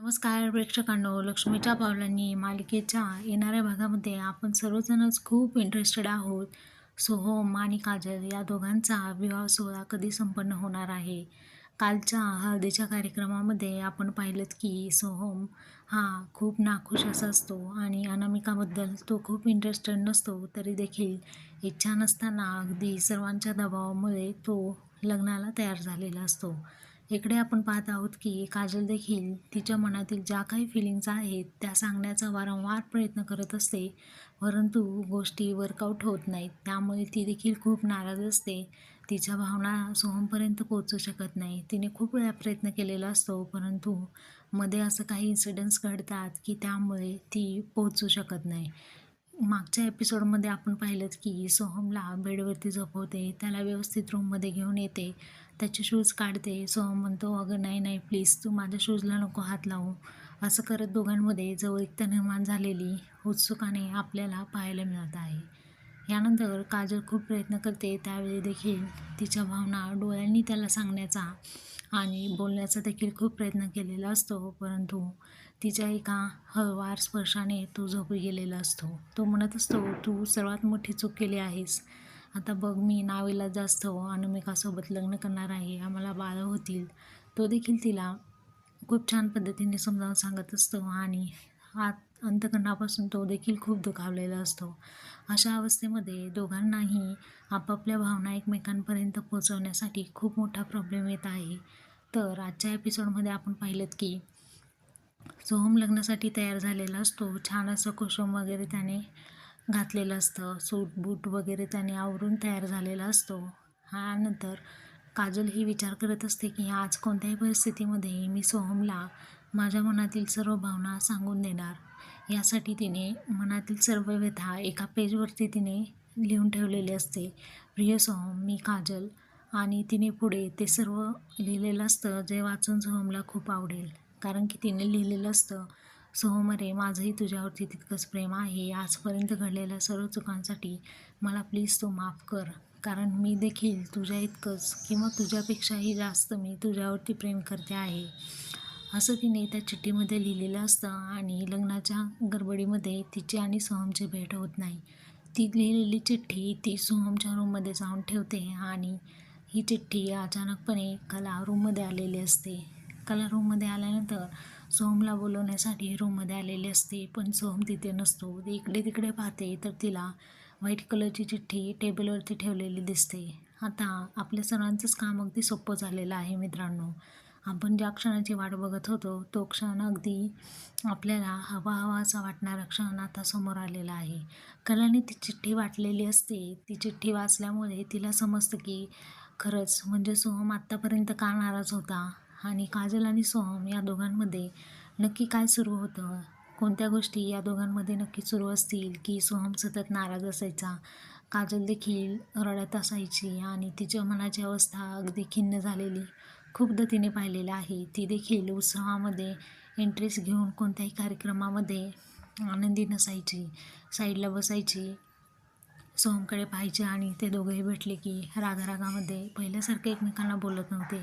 नमस्कार प्रेक्षकांनो लक्ष्मीच्या पावलांनी मालिकेच्या येणाऱ्या भागामध्ये आपण सर्वजणच खूप इंटरेस्टेड आहोत. सोहम आणि काजल या दोघांचा विवाह सोहळा कधी संपन्न होणार आहे? कालच्या हळदीच्या कार्यक्रमामध्ये आपण पाहिलं की सोहम हा खूप नाखुश असा असतो आणि अनामिकाबद्दल तो खूप इंटरेस्टेड नसतो तरी देखील इच्छा नसताना अगदी सर्वांच्या दबावामुळे तो लग्नाला तयार झालेला असतो. इकडे आपण पाहत आहोत की काजल देखील तिच्या मनातील ज्या काही फिलिंग्स आहेत त्या सांगण्याचा वारंवार प्रयत्न करत असते. परंतु गोष्टी वर्कआउट होत नाहीत. त्यामुळे ती देखील खूप नाराज असते. तिच्या भावना सोहमपर्यंत पोहोचू शकत नाही. तिने खूप वेळा प्रयत्न केलेला असतो परंतु मध्ये असं काही इन्सिडेंट्स घडतात की त्यामुळे ती पोहोचू शकत नाही. मागच्या एपिसोडमध्ये आपण पाहिलं की सोहमला बेडवरती झोपवते त्याला व्यवस्थित रूममध्ये घेऊन येते. त्याचे शूज काढते. सोहम म्हणतो अगं नाही नाही प्लीज तू माझ्या शूजला नको हात लावू. असं करत दोघांमध्ये जवळिकता निर्माण झालेली उत्सुकाने आपल्याला पाहायला मिळत आहे. यानंतर काजल खूप प्रयत्न करते त्यावेळी देखील तिच्या भावना डोळ्यांनी त्याला सांगण्याचा आणि बोलण्याचा देखील खूप प्रयत्न केलेला असतो. परंतु तिच्या एका हळवार स्पर्शाने तो झोपी गेलेला असतो. तो म्हणत असतो तू सर्वात मोठी चूक केली आहेस. आता बघ मी नावेला जास्त अनुमिकासोबत लग्न करणार आहे आम्हाला बाळं होतील. तो देखील तिला खूप छान पद्धतीने समजावून सांगत असतो आणि आत अंतकरणापासून तो देखील खूप दुखावलेला असतो. अशा अवस्थेमध्ये दोघांनाही आपापल्या भावना एकमेकांपर्यंत पोचवण्यासाठी खूप मोठा प्रॉब्लेम येत आहे. तर आजच्या एपिसोडमध्ये आपण पाहिलं की सोहम लग्नासाठी तयार झालेला असतो. छान असं कुसुम वगैरे त्याने घातलेलं असतं. सूट बूट वगैरे त्याने आवरून तयार झालेला असतो. ह्यानंतर काजल ही विचार करत असते की आज कोणत्याही परिस्थितीमध्ये मी सोहमला माझ्या मनातील सर्व भावना सांगून देणार. यासाठी तिने मनातील सर्व व्यथा एका पेजवरती तिने लिहून ठेवलेली असते. प्रिय सोहम मी काजल आणि तिने पुढे ते सर्व लिहिलेलं असतं जे वाचून सोहमला खूप आवडेल. कारण की तिने लिहिलेलं असतं सोहम रे माझंही तुझ्यावरती तितकंच प्रेम आहे. आजपर्यंत घडलेल्या सर्व चुकांसाठी मला प्लीज तू माफ कर. कारण मी देखील तुझ्या इतकंच किंवा तुझ्यापेक्षाही जास्त मी तुझ्यावरती प्रेम करते आहे. असं तिने त्या चिठ्ठीमध्ये लिहिलेलं असतं आणि लग्नाच्या गडबडीमध्ये तिची आणि सोहमची भेट होत नाही. ती लिहिलेली चिठ्ठी ती सोहमच्या रूममध्ये जाऊन ठेवते आणि ही चिठ्ठी अचानकपणे कला रूममध्ये आलेली असते. कला रूममध्ये आल्यानंतर सोहमला बोलवण्यासाठी रूममध्ये आलेली असते पण सोहम तिथे नसतो. ती इकडे तिकडे पाहते तर तिला व्हाईट कलरची चिठ्ठी टेबलवरती ठेवलेली दिसते. आता आपल्या सर्वांचंच काम अगदी सोपं झालेलं आहे मित्रांनो. आपण ज्या क्षणाची वाट बघत होतो तो क्षण अगदी आपल्याला हवा असा वाटणारा क्षण आता समोर आलेला आहे. कलाने ती चिठ्ठी वाटलेली असते. ती चिठ्ठी वाचल्यामुळे तिला समजतं की खरंच म्हणजे सोहम आत्तापर्यंत का नाराज होता? आणि काजल आणि सोहम या दोघांमध्ये नक्की काय सुरू होतं? कोणत्या गोष्टी या दोघांमध्ये नक्की सुरू असतील? की सोहम सतत नाराज असायचा? काजल देखील रडत असायची आणि तिच्या मनाची अवस्था अगदी खिन्न झालेली. खूपदा तिने पाहिलेलं आहे. ती देखील उत्सवामध्ये इंटरेस्ट घेऊन कोणत्याही कार्यक्रमामध्ये आनंदी नसायची. साईडला बसायची. सोहमकडे पाहायचे आणि ते दोघंही भेटले की रागारागामध्ये पहिल्यासारखे एकमेकांना बोलत नव्हते.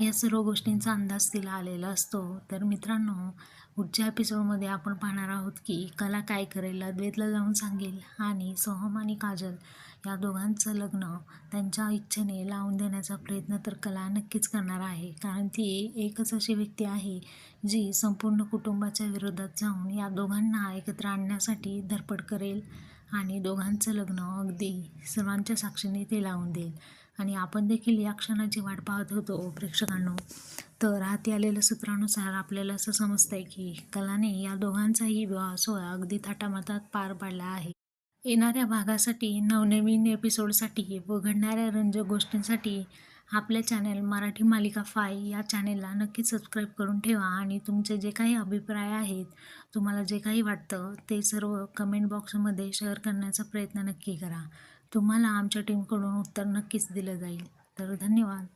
या सर्व गोष्टींचा अंदाज तिला आलेला असतो. तर मित्रांनो पुढच्या एपिसोडमध्ये आपण पाहणार आहोत की कला काय करेल अद्वैतला जाऊन सांगेल आणि सोहम आणि काजल या दोघांचं लग्न त्यांच्या इच्छेने लावून देण्याचा प्रयत्न तर कला नक्कीच करणार आहे. कारण ती एकच अशी व्यक्ती आहे जी संपूर्ण कुटुंबाच्या विरोधात जाऊन या दोघांना एकत्र आणण्यासाठी धडपड करेल. आणि दोघांचं लग्न अगदी सर्वांच्या साक्षीने ते लावून देईल. आणि आपण देखील या क्षणाची वाट पाहत होतो प्रेक्षकांनो. तर हाती आलेल्या सूत्रानुसार आपल्याला असं समजतं आहे की कलाने या दोघांचाही विवाह सोहळा अगदी थाटामाथात पार पाडला आहे. येणाऱ्या भागासाठी नवनवीन एपिसोडसाठी व घडणाऱ्या रंजक गोष्टींसाठी आपल्या चॅनल मराठी मालिका फाय या चॅनेलला नक्की सबस्क्राईब करून ठेवा आणि तुमचे जे काही अभिप्राय आहेत तुम्हाला जे काही वाटतं ते सर्व कमेंट बॉक्समध्ये शेअर करण्याचा प्रयत्न नक्की करा. तुम्हाला आमच्या टीमकडून उत्तर नक्कीच दिलं जाईल. तर धन्यवाद.